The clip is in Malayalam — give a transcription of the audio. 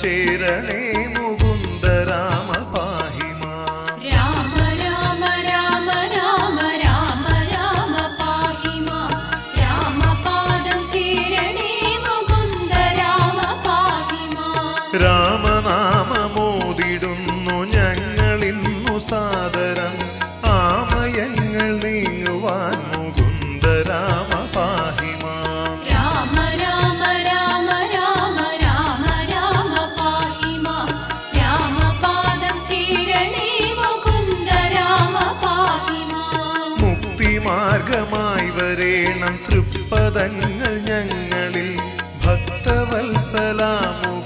ചേരണേ മുകുന്ദ രാമ പാഹിമാ രാമ രാമ രാമ രാമ രാമ രാമ പാഹി മാം രാമപാദം ചേരണേ മുകുന്ദ രാമ ഞങ്ങളിന്നു സാദരം. ആമയങ്ങൾ നീങ്ങുവാൻ ഭാഗമായി വരേണം തൃപ്പതങ്ങൾ ഞങ്ങളിൽ. ഭക്തവത്സലാമോ